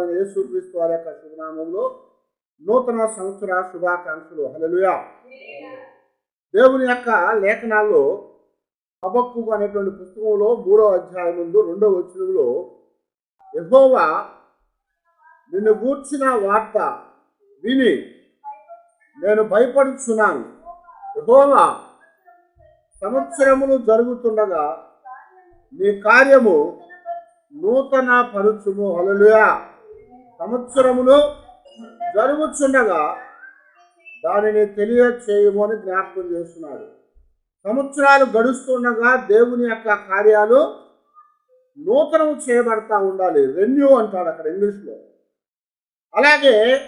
అయిన యేసుక్రీస్తు వారి యొక్క శుభనామంలో నూతన సంవత్సర శుభాకాంక్షలు. హలలుయా దేవుని యొక్క లేఖనాల్లో అబక్కు అనేటువంటి పుస్తకంలో మూడో అధ్యాయం ముందు రెండవ వచనంలో ఎహోవా నిన్ను గూర్చిన వార్త విని నేను భయపడుచున్నాను. ఎహోవా సంవత్సరములు జరుగుతుండగా నీ కార్యము నూతన పరుచుము హలలుయా సంవత్సరములు జరుగుచుండగా దానిని తెలియచేయము అని జ్ఞాపకం చేస్తున్నాడు. సంవత్సరాలు గడుస్తుండగా దేవుని యొక్క కార్యాలు నూతనం చేయబడతా ఉండాలి. రెన్యూ అంటాడు అక్కడ ఇంగ్లీష్లో. అలాగే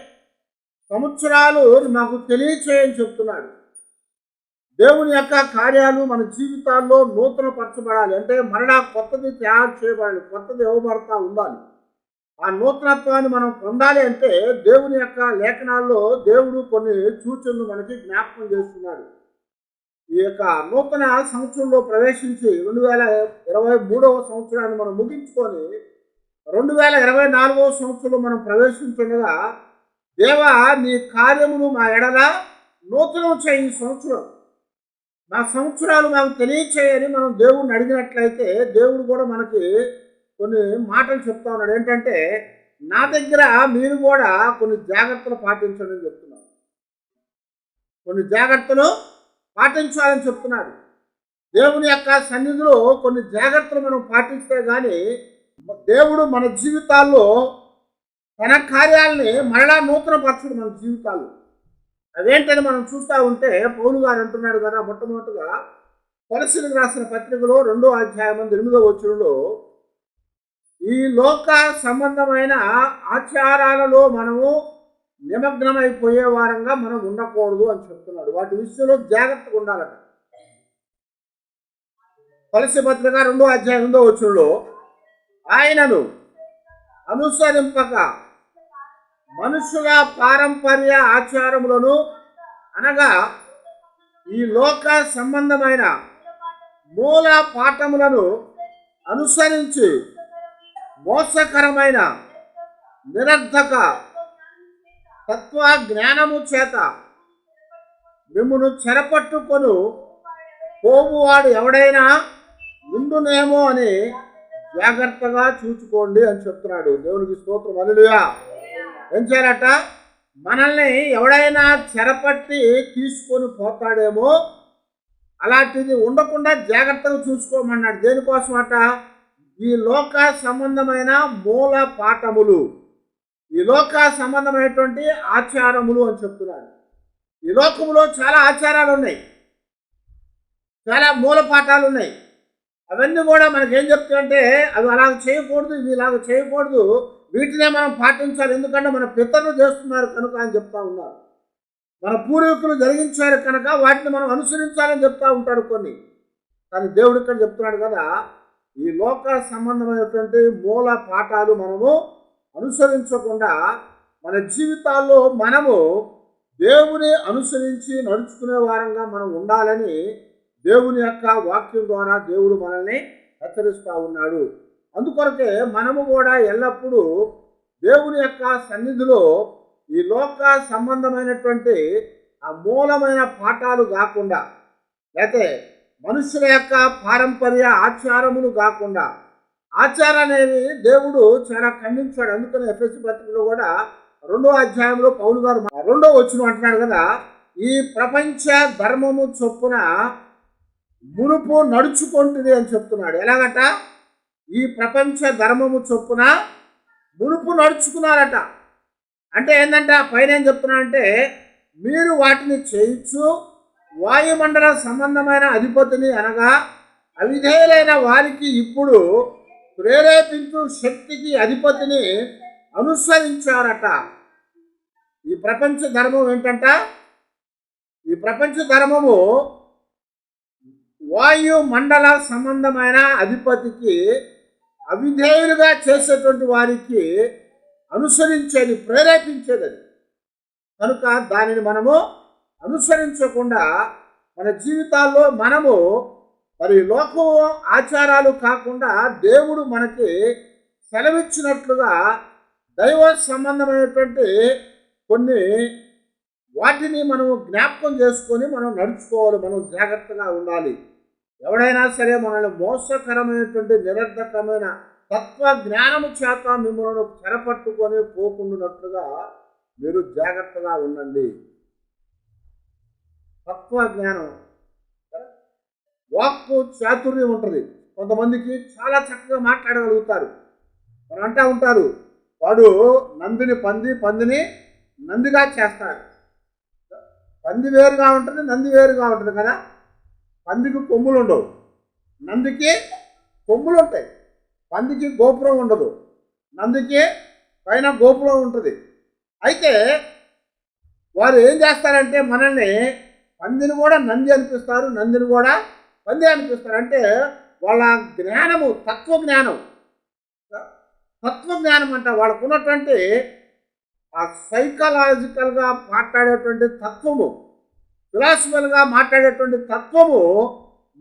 సంవత్సరాలు మాకు తెలియచేయని చెప్తున్నాడు. దేవుని యొక్క కార్యాలు మన జీవితాల్లో నూతన పరచబడాలి అంటే మరలా కొత్తది తయారు చేయబడాలి. కొత్తది ఇవ్వబడతా ఉండాలి. ఆ నూతనత్వాన్ని మనం పొందాలి అంటే దేవుని యొక్క లేఖనాల్లో దేవుడు కొన్ని సూచనలు మనకి జ్ఞాపకం చేస్తున్నాడు. ఈ యొక్క నూతన సంవత్సరంలో ప్రవేశించి రెండు వేల ఇరవై మూడవ సంవత్సరాన్ని మనం ముగించుకొని రెండు వేల ఇరవై నాలుగవ సంవత్సరంలో మనం ప్రవేశించుండగా దేవా నీ కార్యమును మా ఎడల నూతనం చేయి ఈ సంవత్సరం. నా సంవత్సరాలు మాకు తెలియచేయని మనం దేవుడిని అడిగినట్లయితే దేవుడు కూడా మనకి కొన్ని మాటలు చెప్తా ఉన్నాడు. ఏంటంటే నా దగ్గర మీరు కూడా కొన్ని జాగ్రత్తలు పాటించండి అని చెప్తున్నాడు. కొన్ని జాగ్రత్తలు పాటించాలని చెప్తున్నాడు. దేవుని యొక్క సన్నిధిలో కొన్ని జాగ్రత్తలు మనం పాటిస్తే కానీ దేవుడు మన జీవితాల్లో తన కార్యాలని మరలా నూతనపరచుడు మన జీవితాలు. అదేంటని మనం చూస్తూ ఉంటే పౌలు గారు అంటున్నాడు కదా మొట్టమొదటిగా కొలసిలకు రాసిన పత్రికలో రెండో అధ్యాయం ఎనిమిదో వచ్చులో ఈ లోక సంబంధమైన ఆచారాలలో మనము నిమగ్నమైపోయే వారంగా మనం ఉండకూడదు అని చెప్తున్నాడు. వాటి విషయంలో జాగ్రత్తగా ఉండాలట. తులసి పత్రిక రెండో అధ్యాయం ఎనిమిదో వచ్చులో ఆయనను అనుసరింపక మనుషుల పారంపర్య ఆచారములను అనగా ఈ లోక సంబంధమైన మూల పాఠములను అనుసరించి మోసకరమైన నిరర్ధక తత్వ జ్ఞానము చేత మిమ్మను చెరపట్టుకొను పోవువాడు ఎవడైనా ఉండునేమో అని జాగ్రత్తగా చూచుకోండి అని చెప్తున్నాడు. దేవునికి స్తోత్రం. అల్లుయా ఏం చేయాలట? మనల్ని ఎవడైనా చెరపట్టి తీసుకొని పోతాడేమో అలాంటిది ఉండకుండా జాగ్రత్తగా చూసుకోమన్నాడు. దేనికోసం అట ఈ లోక సంబంధమైన మూల పాఠములు ఈ లోక సంబంధమైనటువంటి ఆచారములు అని చెప్తున్నాడు. ఈ లోకములో చాలా ఆచారాలు ఉన్నాయి చాలా మూల పాఠాలు ఉన్నాయి అవన్నీ కూడా మనకి ఏం అవి అలాగ చేయకూడదు ఇవి ఇలాగ చేయకూడదు వీటినే మనం పాటించాలి ఎందుకంటే మన పితరులు చేస్తున్నారు కనుక అని చెప్తా ఉన్నారు. మన పూర్వీకులు జరిగించారు కనుక వాటిని మనం అనుసరించాలని చెప్తా ఉంటారు కొన్ని. కానీ దేవుడు ఇక్కడ చెప్తున్నాడు కదా ఈ లోక సంబంధమైనటువంటి మూల పాఠాలు మనము అనుసరించకుండా మన జీవితాల్లో మనము దేవుని అనుసరించి నడుచుకునే వారంగా మనం ఉండాలని దేవుని యొక్క వాక్యం ద్వారా దేవుడు మనల్ని హెచ్చరిస్తూ ఉన్నాడు. అందుకొరకే మనము కూడా ఎల్లప్పుడూ దేవుని యొక్క సన్నిధిలో ఈ లోక సంబంధమైనటువంటి ఆ మూలమైన పాఠాలు కాకుండా లేకపోతే మనుషుల యొక్క పారంపర్య ఆచారములు కాకుండా ఆచారం అనేది దేవుడు చాలా ఖండించాడు. అందుకని ఎఫ్ఎస్సి పత్రికలో కూడా రెండో అధ్యాయంలో పౌలు గారు రెండో వచ్చిన అంటున్నాడు కదా ఈ ప్రపంచ ధర్మము చొప్పున మునుపు నడుచుకుంటుంది అని చెప్తున్నాడు. ఎలాగట? ఈ ప్రపంచ ధర్మము చొప్పున మునుపు నడుచుకున్నారట. అంటే ఏంటంటే పైన ఏం చెప్తున్నాడంటే మీరు వాటిని చేయించు వాయుమండల సంబంధమైన అధిపతిని అనగా అవిధేయులైన వారికి ఇప్పుడు ప్రేరేపించు శక్తికి అధిపతిని అనుసరించారట. ఈ ప్రపంచ ధర్మం ఏంటంట? ఈ ప్రపంచ ధర్మము వాయు మండల సంబంధమైన అధిపతికి అవిధేయులుగా చేసేటువంటి వారికి అనుసరించేది ప్రేరేపించేది కనుక దానిని మనము అనుసరించకుండా మన జీవితాల్లో మనము మరి లోకం ఆచారాలు కాకుండా దేవుడు మనకి సెలవిచ్చినట్లుగా దైవ సంబంధమైనటువంటి కొన్ని వాటిని మనం జ్ఞాపకం చేసుకొని మనం నడుచుకోవాలి మనం జాగ్రత్తగా ఉండాలి. ఎవడైనా సరే మనల్ని మోసకరమైనటువంటి నిరర్ధకమైన తత్వ జ్ఞానము చేత మిమ్మల్ని చెరపట్టుకొని పోకుండానట్లుగా మీరు జాగ్రత్తగా ఉండండి. తత్వ జ్ఞానం. వాక్కు చాతుర్యం ఉంటుంది. కొంతమందికి చాలా చక్కగా మాట్లాడగలుగుతారు. మనం అంటా ఉంటారు వాడు నందిని పంది పందిని నందిగా చేస్తాడు పంది వేరుగా ఉంటుంది నంది వేరుగా ఉంటుంది కదా? పందికి కొమ్ములు ఉండవు. నందికి కొమ్ములు ఉంటాయి. పందికి గోపురం ఉండదు. నందికి పైన గోపురం ఉంటుంది. అయితే వారు ఏం చేస్తారంటే మనల్ని పందిని కూడా నంది అనిపిస్తారు నందిని కూడా పంది అనిపిస్తారు. అంటే వాళ్ళ జ్ఞానము తత్వ జ్ఞానం. తత్వ జ్ఞానం వాళ్ళకు ఉన్నటువంటి ఆ సైకలాజికల్గా మాట్లాడేటువంటి తత్వము ఫిలాసఫికల్గా మాట్లాడేటువంటి తత్వము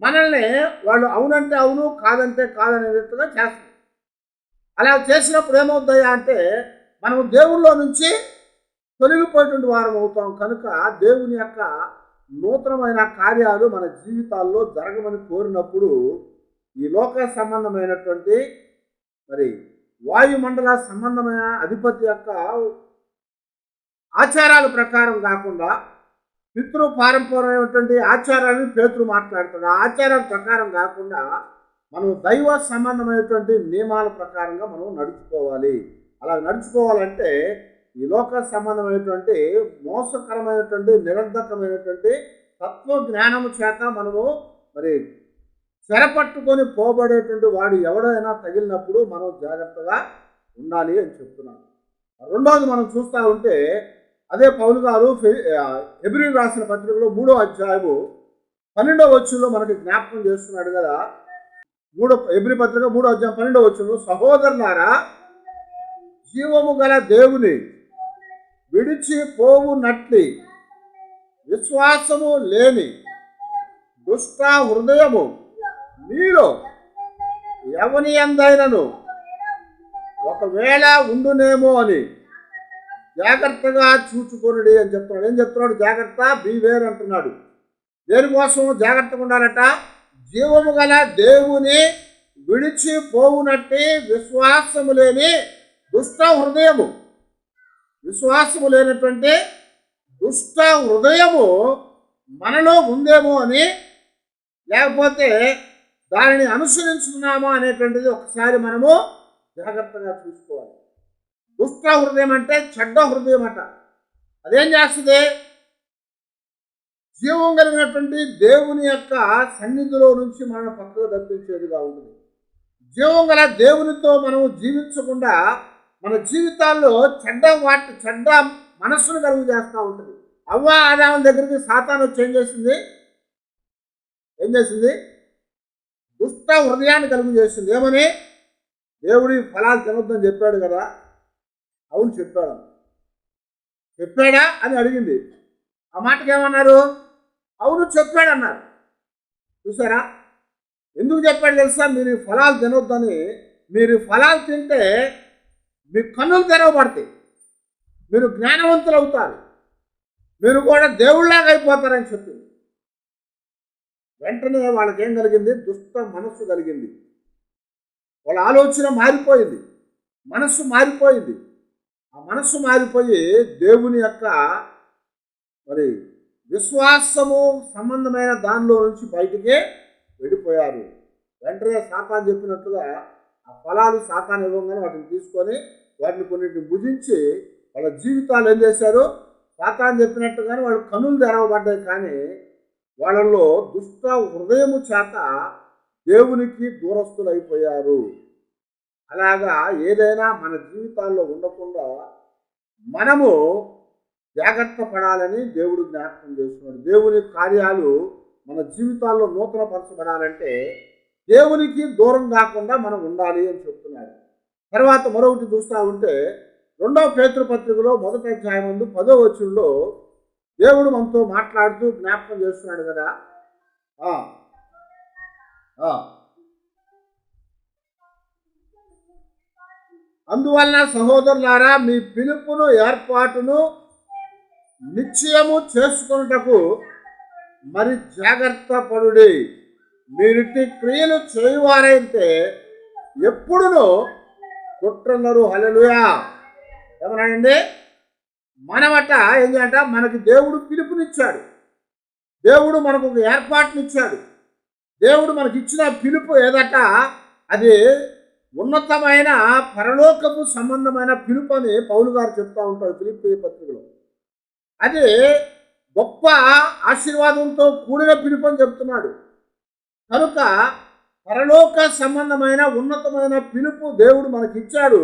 మనల్ని వాళ్ళు అవునంటే అవును కాదంటే కాదనేటట్టుగా చేస్తారు అలా చేసినప్పుడు ఏమవుతాయా అంటే మనం దేవుళ్ళలో నుంచి తొలగిపోయేటువంటి వారం అవుతాం కనుక దేవుని యొక్క నూతనమైన కార్యాలు మన జీవితాల్లో జరగమని కోరినప్పుడు ఈ లోక సంబంధమైనటువంటి మరి వాయుమండల సంబంధమైన అధిపతి యొక్క ఆచారాల ప్రకారం కాకుండా పితృ పారంపర్యమైనటువంటి ఆచారాలను పేతులు మాట్లాడుతాడు ఆ ఆచారాల ప్రకారం కాకుండా మనం దైవ సంబంధమైనటువంటి నియమాల ప్రకారంగా మనం నడుచుకోవాలి. అలా నడుచుకోవాలంటే ఈ లోక సంబంధమైనటువంటి మోసకరమైనటువంటి నిరర్ధకమైనటువంటి తత్వ జ్ఞానము చేత మనము మరి చెరపట్టుకొని పోబడేటువంటి వాడు ఎవడైనా తగిలినప్పుడు మనం జాగ్రత్తగా ఉండాలి అని చెప్తున్నాను రెండవది మనం చూస్తూ ఉంటే అదే పౌలు గారు ఎబ్రి రాసిన పత్రికలో మూడో అధ్యాయము పన్నెండవ వచ్చులో మనకి జ్ఞాపకం చేస్తున్నాడు కదా. మూడో ఎబ్రి పత్రిక మూడో అధ్యాయం పన్నెండవ వచ్చులో సహోదరులారా జీవము గల దేవుని విడిచిపోవునట్లు. విశ్వాసము లేని దుష్ట హృదయము మీలో ఎవని ఎందైనను ఒకవేళ ఉండునేమో అని జాగ్రత్తగా చూచుకొనుడి అని చెప్తున్నాడు. ఏం చెప్తున్నాడు? జాగ్రత్త బీవేర్ అంటున్నాడు. దేనికోసం జాగ్రత్తగా ఉండాలట? జీవము గల దేవుని విడిచిపోవునట్టి విశ్వాసము లేని దుష్ట హృదయము విశ్వాసము లేనటువంటి దుష్ట హృదయము మనలో ఉందేమో అని లేకపోతే దానిని అనుసరించుకున్నామా అనేటువంటిది ఒకసారి మనము జాగ్రత్తగా చూసుకోవాలి. దుష్ట హృదయం అంటే చెడ్డ హృదయం అట. అదేం చేస్తుంది? జీవం కలిగినటువంటి దేవుని యొక్క సన్నిధిలో నుంచి మనల్ని పక్కకు తప్పించేదిగా ఉంటుంది. జీవం గల దేవునితో మనం జీవించకుండా మన జీవితాల్లో చెడ్డ వాటి చెడ్డ మనస్సును కలుగు చేస్తూ ఉంటుంది. అవ్వ ఆదాం దగ్గరికి సాతాను వచ్చి ఏం చేసింది ఏం చేసింది దుష్ట హృదయాన్ని కలుగు చేసింది ఏమని? దేవుడి ఫలాలు తినొద్దని చెప్పాడు కదా. అవును చెప్పాడు. చెప్పాడా అని అడిగింది. ఆ మాటకి ఏమన్నారు? అవును చెప్పాడన్నారు చూసారా? ఎందుకు చెప్పాడు తెలుసా? మీరు ఈ ఫలాలు తినొద్దని. మీరు ఫలాలు తింటే మీ కన్నులు తెరవబడతాయి. మీరు జ్ఞానవంతులు అవుతారు మీరు కూడా దేవుళ్ళలాగా అయిపోతారని చెప్పింది. వెంటనే వాళ్ళకి ఏం కలిగింది? దుష్ట మనస్సు కలిగింది. వాళ్ళ ఆలోచన మారిపోయింది. మనస్సు మారిపోయింది. ఆ మనస్సు మారిపోయి దేవుని యొక్క మరి విశ్వాసము సంబంధమైన దానిలో నుంచి బయటికి వెళ్ళిపోయారు. వెంటనే సాతాన్ చెప్పినట్టుగా ఆ ఫలాలు సాతాన్ ఇవ్వగానే వాటిని తీసుకొని వాటిని కొన్నిటిని భుజించి వాళ్ళ జీవితాలు ఏం చేశారు సాతాన్ చెప్పినట్టుగానే వాళ్ళు కనులు తెరవబడ్డాయి. కానీ వాళ్ళల్లో దుష్ట హృదయము చేత దేవునికి దూరస్తులైపోయారు అలాగా ఏదైనా మన జీవితాల్లో ఉండకుండా మనము జాగ్రత్త పడాలని దేవుడు జ్ఞాపకం చేస్తున్నాడు. దేవుని కార్యాలు మన జీవితాల్లో నూతనపరచబడాలంటే దేవునికి దూరం కాకుండా మనం ఉండాలి అని చెప్తున్నాడు. తర్వాత మరొకటి చూస్తూ ఉంటే రెండవ పేతృపత్రికలో మొదటి అధ్యాయం ముందు పదో వచ్చుల్లో దేవుడు మనతో మాట్లాడుతూ జ్ఞాపకం చేస్తున్నాడు కదా. అందువలన సహోదరులారా మీ పిలుపును ఏర్పాటును నిశ్చయము చేసుకున్నటకు మరి జాగ్రత్త పడుడి. మీరిటి క్రియలు చేయువారైతే ఎప్పుడునూ కుట్రన్నారు హలలుయా ఏమన్నాడండి మనమట ఏం చేయాలంట? మనకి దేవుడు పిలుపునిచ్చాడు. దేవుడు మనకు ఒక ఏర్పాటునిచ్చాడు. దేవుడు మనకి ఇచ్చిన పిలుపు ఏదట? అది ఉన్నతమైన పరలోకపు సంబంధమైన పిలుపు అని పౌలు గారు చెప్తూ ఉంటాడు పిలుపు పత్రికలో. అది గొప్ప ఆశీర్వాదంతో కూడిన పిలుపు అని చెప్తున్నాడు. కనుక పరలోక సంబంధమైన ఉన్నతమైన పిలుపు దేవుడు మనకి ఇచ్చాడు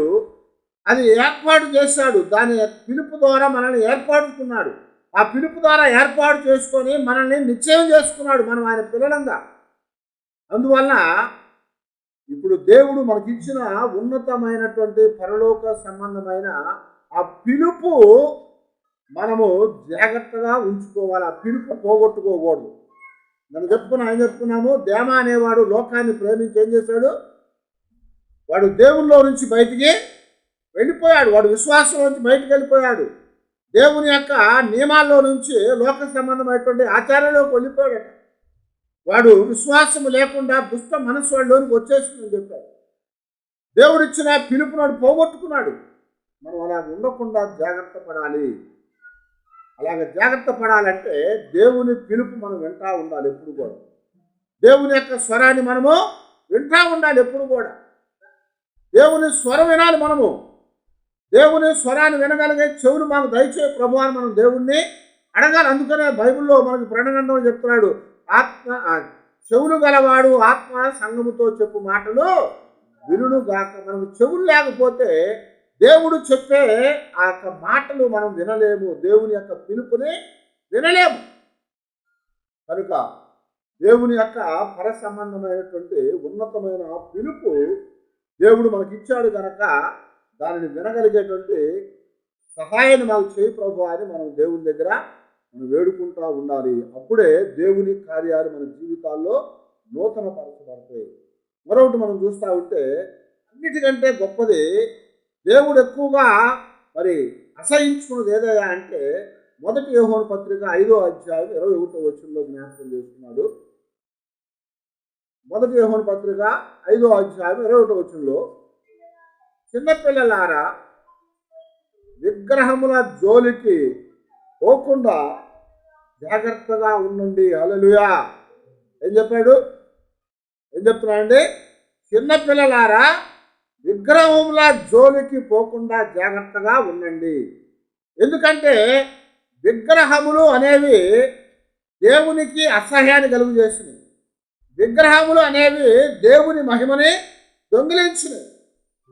అది ఏర్పాటు చేశాడు. దాని పిలుపు ద్వారా మనల్ని ఏర్పాటుకున్నాడు ఆ పిలుపు ద్వారా ఏర్పాటు చేసుకొని మనల్ని నిశ్చయం చేసుకున్నాడు మనం ఆయన పిల్లలంగా. అందువలన ఇప్పుడు దేవుడు మనకిచ్చిన ఉన్నతమైనటువంటి పరలోక సంబంధమైన ఆ పిలుపు మనము జాగ్రత్తగా ఉంచుకోవాలి. ఆ పిలుపు పోగొట్టుకోకూడదు. మనం చెప్పుకున్నాం ఏం చెప్పుకున్నాము దేమ అనేవాడు లోకాన్ని ప్రేమించి ఏం చేశాడు? వాడు దేవుల్లో నుంచి బయటికి వెళ్ళిపోయాడు వాడు విశ్వాసం నుంచి బయటికి వెళ్ళిపోయాడు. దేవుని యొక్క నియమాల్లో నుంచి లోక సంబంధమైనటువంటి ఆచారంలోకి వెళ్ళిపోయాడట. వాడు విశ్వాసం లేకుండా దుష్ట మనసు వాళ్ళలోనికి వచ్చేసిందని చెప్పాడు. దేవుడిచ్చిన పిలుపునాడు పోగొట్టుకున్నాడు. మనం అలా ఉండకుండా జాగ్రత్త పడాలి. అలాగ జాగ్రత్త పడాలంటే దేవుని పిలుపు మనం వింటా ఉండాలి ఎప్పుడు కూడా. దేవుని యొక్క స్వరాన్ని మనము వింటా ఉండాలి ఎప్పుడు కూడా. దేవుని స్వరం వినాలి మనము. దేవుని స్వరాన్ని వినగలిగే చెవులు మాకు దయచే ప్రభు అని మనం దేవుణ్ణి అడగాలి. అందుకనే బైబిల్లో మనకి ప్రణగంధం చెప్తున్నాడు ఆత్మ చెవులు గలవాడు ఆత్మ సంగముతో చెప్పు మాటలు వినుడు మనకు చెవులు లేకపోతే దేవుడు చెప్పే ఆ యొక్క మాటలు మనం వినలేము. దేవుని యొక్క పిలుపుని వినలేము. కనుక దేవుని యొక్క పర సంబంధమైనటువంటి ఉన్నతమైన పిలుపు దేవుడు మనకి ఇచ్చాడు కనుక దానిని వినగలిగేటువంటి సహాయాన్ని మాకు చేయి ప్రభు అని మనం దేవుని దగ్గర మనం వేడుకుంటా ఉండాలి. అప్పుడే దేవుని కార్యాలు మన జీవితాల్లో నూతన పరచబడతాయి మరొకటి మనం చూస్తూ ఉంటే అన్నిటికంటే గొప్పది దేవుడు ఎక్కువగా మరి అసహించుకున్నది ఏదయ్యా అంటే మొదటి యోహోన్ పత్రిక ఐదో అధ్యాయం ఇరవై ఒకటో వచ్చంలో జ్ఞాపకం చేస్తున్నాడు. మొదటి యోహోన్ పత్రిక ఐదో అధ్యాయం ఇరవై ఒకటో వచ్చంలో చిన్నపిల్లలారా విగ్రహముల జోలికి పోకుండా జాగ్రత్తగా ఉండండి. అలలుయా ఏం చెప్పాడు? ఏం చెప్తున్నాడండి? చిన్నపిల్లలారా విగ్రహముల జోలికి పోకుండా జాగ్రత్తగా ఉండండి. ఎందుకంటే విగ్రహములు అనేవి దేవునికి అసహ్యాన్ని కలుగు చేసినాయి విగ్రహములు అనేవి దేవుని మహిమని దొంగిలించినాయి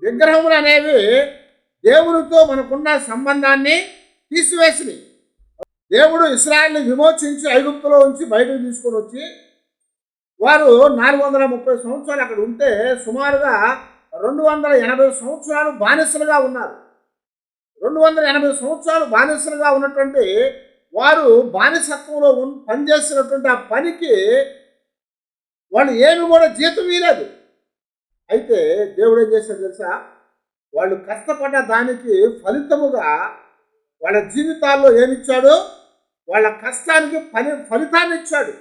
విగ్రహములు అనేవి దేవునితో మనకున్న సంబంధాన్ని తీసివేసినాయి దేవుడు ఇస్రాయల్ని విమోచించి ఐగుప్తులో ఉంచి బయటకు తీసుకొని వచ్చి వారు నాలుగు వందల ముప్పై సంవత్సరాలు అక్కడ ఉంటే సుమారుగా రెండు వందల ఎనభై సంవత్సరాలు బానిసలుగా ఉన్నారు. రెండు వందల ఎనభై సంవత్సరాలు బానిసలుగా ఉన్నటువంటి వారు బానిసత్వంలో ఉన్- పనిచేస్తున్నటువంటి ఆ పనికి వాళ్ళు ఏమి కూడా జీతం ఇవ్వలేదు అయితే దేవుడు ఏం చేశాడు తెలుసా? వాళ్ళు కష్టపడ్డ దానికి ఫలితముగా వాళ్ళ జీవితాల్లో ఏమిచ్చాడు? వాళ్ళ కష్టానికి ఫలి ఫలితాన్ని ఇచ్చాడు.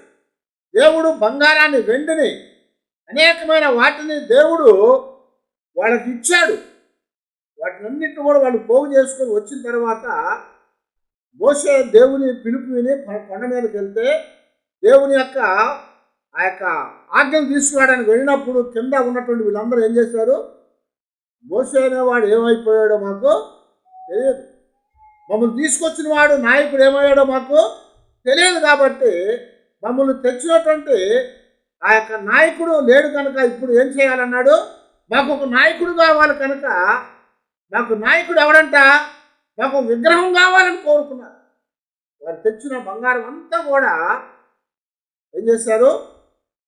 దేవుడు బంగారాన్ని వెండిని అనేకమైన వాటిని దేవుడు వాళ్ళకి ఇచ్చాడు వాటినన్నిటిని కూడా వాళ్ళు పోగు చేసుకొని వచ్చిన తర్వాత మోసే దేవుని పిలుపు విని కొండ మీదకి వెళ్తే దేవుని యొక్క ఆ యొక్క ఆజ్ఞను తీసుకురావడానికి వెళ్ళినప్పుడు కింద ఉన్నటువంటి వీళ్ళందరూ ఏం చేశారు? మోసే అనేవాడు ఏమైపోయాడో మాకు తెలియదు. మమ్మల్ని తీసుకొచ్చిన వాడు నాయకుడు ఏమయ్యాడో మాకు తెలియదు కాబట్టి మమ్మల్ని తెచ్చినటువంటి ఆ యొక్క నాయకుడు లేడు కనుక ఇప్పుడు ఏం చేయాలన్నాడు? మాకు ఒక నాయకుడు కావాలి కనుక నాకు నాయకుడు ఎవడంట? నాకు ఒక విగ్రహం కావాలని కోరుకున్నారు. వారు తెచ్చిన బంగారం అంతా కూడా ఏం చేశారు?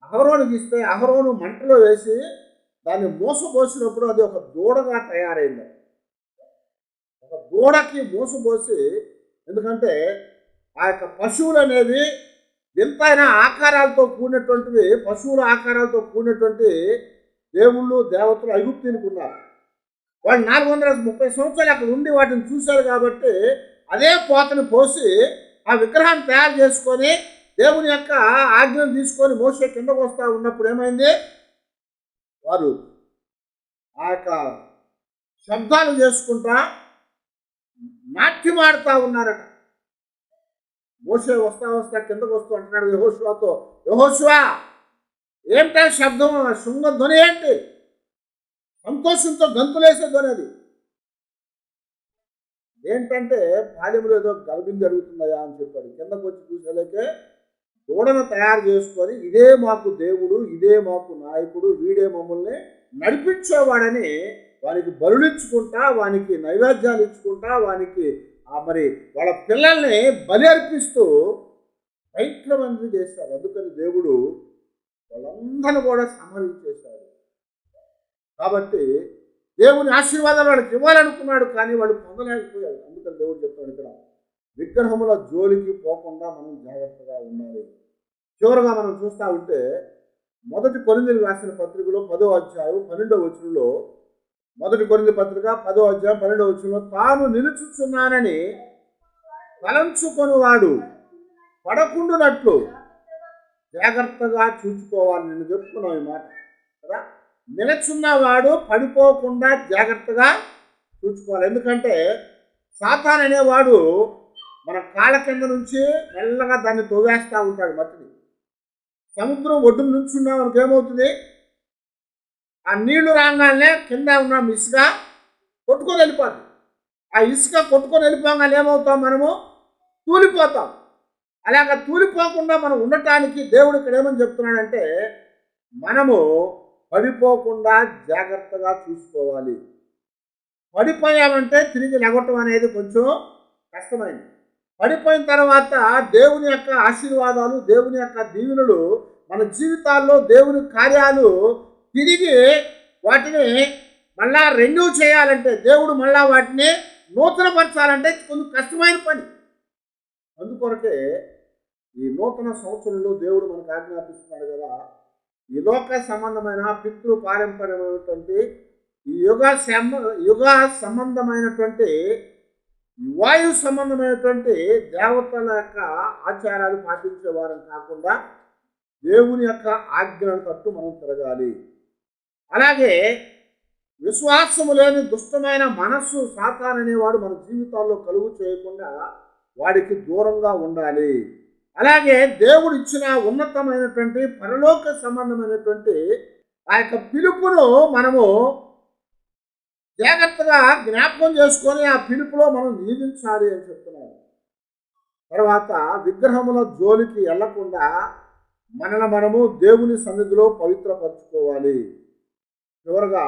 అహరోనుకి ఇస్తే అహరోను మంటలో వేసి దాన్ని మోసపోసినప్పుడు అది ఒక దూడగా తయారైంది. ఒక దూడకి మోసపోసి ఎందుకంటే ఆ యొక్క పశువులు అనేది వింతైన ఆకారాలతో కూడినటువంటివి పశువుల ఆకారాలతో కూడినటువంటి దేవుళ్ళు దేవతలు ఐగుప్తీనికి ఉన్నారు. వాళ్ళు నాలుగు వందల ముప్పై సంవత్సరాలు అక్కడ ఉండి వాటిని చూశారు కాబట్టి అదే పోతను పోసి ఆ విగ్రహాన్ని తయారు చేసుకొని దేవుని యొక్క ఆజ్ఞను తీసుకొని మోసే కిందకు వస్తూ ఉన్నప్పుడు ఏమైంది? వారు ఆ యొక్క శబ్దాలు చేసుకుంటా నాట్యమాడుతూ ఉన్నారట. మోసే వస్తా వస్తా కిందకు వస్తూ అంటున్నాడు యహోశివాతో యహోశివా ఏమిటా శబ్దం? శృంగ ధ్వని ఏంటి? సంతోషంతో గంతులేసే ధ్వని అది. ఏంటంటే పాలెంలో ఏదో గర్భం జరుగుతుందయా అని చెప్పాడు. కిందకు వచ్చి చూసేలాకే దూడను తయారు చేసుకొని ఇదే మాకు దేవుడు ఇదే మాకు నాయకుడు వీడే మమ్మల్ని నడిపించేవాడని వానికి బలులిచ్చుకుంటా వానికి నైవేద్యాలు ఇచ్చుకుంటా వానికి ఆ మరి వాళ్ళ పిల్లల్ని బలి అర్పిస్తూ భయంకరమంది చేశారు అందుకని దేవుడు వాళ్ళందరూ కూడా సంహరించేశాడు. కాబట్టి దేవుని ఆశీర్వాదాలు వాళ్ళకి ఇవ్వాలనుకున్నాడు కానీ వాళ్ళు పొందలేకపోయారు. అందుకని దేవుడు చెప్తాడు ఇక్కడ విగ్రహముల జోలికి పోకుండా మనం జాగ్రత్తగా ఉండాలి. చివరగా మనం చూస్తూ ఉంటే మొదటి కొరిందలు రాసిన పత్రికలో పదో అధ్యాయం పన్నెండవ వచనంలో మొదటి కొరింది పత్రిక పదో అధ్యాయం పన్నెండవ వచనంలో తాను నిలుచుచున్నానని తలంచుకొనివాడు పడకుండునట్లు జాగ్రత్తగా చూసుకోవాలి నేను చెప్పుకున్నావు ఈ మాట. కదా? నిలచున్నవాడు పడిపోకుండా జాగ్రత్తగా చూసుకోవాలి. ఎందుకంటే సాతాన్ అనేవాడు మన కాళ్ళ కింద నుంచి మెల్లగా దాన్ని తోవేస్తూ ఉంటాడు మట్టిని. సముద్రం ఒడ్డున నుంచి ఉన్నామనుకో ఏమవుతుంది? ఆ నీళ్ళు రాగానే కింద ఉన్న ఇసుక కొట్టుకొని వెళ్ళిపోద్ది. ఆ ఇసుక కొట్టుకొని వెళ్ళిపోగానే ఏమవుతాం మనము? తూలిపోతాం. అలాగ తూలిపోకుండా మనం ఉండటానికి దేవుడు ఇక్కడ ఏమని చెప్తున్నాడంటే మనము పడిపోకుండా జాగ్రత్తగా చూసుకోవాలి. పడిపోయామంటే తిరిగి లెగటం అనేది కొంచెం కష్టమైంది. పడిపోయిన తర్వాత దేవుని యొక్క ఆశీర్వాదాలు దేవుని యొక్క దీవెనలు మన జీవితాల్లో దేవుని కార్యాలు తిరిగి వాటిని మళ్ళా రెన్యూ చేయాలంటే దేవుడు మళ్ళా వాటిని నూతనపరచాలంటే కొంచెం కష్టమైన పని. అందుకొరకే ఈ నూతన సంవత్సరంలో దేవుడు మనకు ఆజ్ఞాపిస్తున్నాడు కదా ఈ లోక సంబంధమైన పితృ పారంపర్యమైనటువంటి ఈ యుగ సంబ యుగ సంబంధమైనటువంటి వాయు సంబంధమైనటువంటి దేవతల యొక్క ఆచారాలు పాటించేవారం కాకుండా దేవుని యొక్క ఆజ్ఞలను తట్టు మనం తిరగాలి. అలాగే విశ్వాసము లేని దుష్టమైన మనస్సు సాతాన్ అనేవాడు మన జీవితాల్లో కలుగు చేయకుండా వాడికి దూరంగా ఉండాలి. అలాగే దేవుడు ఇచ్చిన ఉన్నతమైనటువంటి పరలోక సంబంధమైనటువంటి ఆ యొక్క పిలుపును మనము జాగ్రత్తగా జ్ఞాపకం చేసుకొని ఆ పిలుపులో మనం నియమించాలి అని చెప్తున్నారు తర్వాత విగ్రహముల జోలికి వెళ్ళకుండా మనల్ని మనము దేవుని సన్నిధిలో పవిత్రపరచుకోవాలి. చివరగా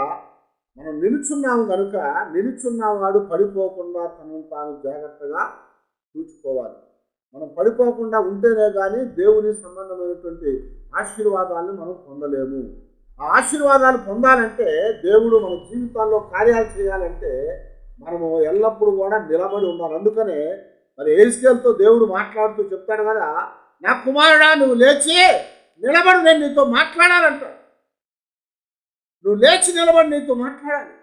మనం నిలుచున్నాము కనుక నిలుచున్నవాడు పడిపోకుండా తనను తాను జాగ్రత్తగా చూసుకోవాలి. మనం పడిపోకుండా ఉంటేనే కానీ దేవుని సంబంధమైనటువంటి ఆశీర్వాదాలను మనం పొందలేము. ఆ ఆశీర్వాదాలు పొందాలంటే దేవుడు మన జీవితాల్లో కార్యాలు చేయాలంటే మనము ఎల్లప్పుడూ కూడా నిలబడి ఉండాలి. అందుకనే మరి ఏసుకేలతో దేవుడు మాట్లాడుతూ చెప్తాడు కదా నా కుమారుడా నువ్వు లేచి నిలబడి నేను నీతో మాట్లాడాలంటాడు. నువ్వు లేచి నిలబడి నీతో మాట్లాడాలి.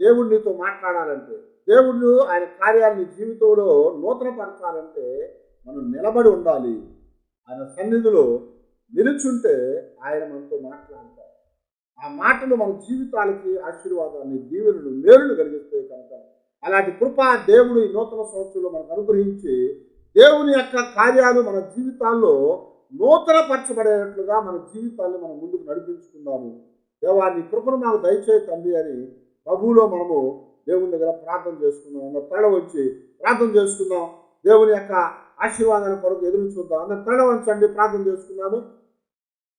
దేవుడు నీతో మాట్లాడాలంటే దేవుడు ఆయన కార్యాన్ని జీవితంలో నూతనపరచాలంటే మనం నిలబడి ఉండాలి. ఆయన సన్నిధిలో నిలుచుంటే ఆయన మనతో మాట్లాడతారు ఆ మాటలు మన జీవితాలకి ఆశీర్వాదాన్ని దీవెనలు మేలులు కలిగిస్తాయి కనుక అలాంటి కృప దేవుడు ఈ నూతన సంవత్సరంలో మనకు అనుగ్రహించి దేవుని యొక్క కార్యాలు మన జీవితాల్లో నూతనపరచబడేటట్లుగా మన జీవితాన్ని మనం ముందుకు నడిపించుకుందాము. దేవాన్ని కృపను మాకు దయచేయి తండ్రి అని ప్రభువులో మనము దేవుని దగ్గర ప్రార్థన చేసుకుందాం. అందరు తడ వచ్చి ప్రార్థన చేసుకుందాం. దేవుని యొక్క ఆశీర్వాదాల కొరకు ఎదురు చూద్దాం. అందరు తడ వంచండి ప్రార్థన చేసుకుందాము.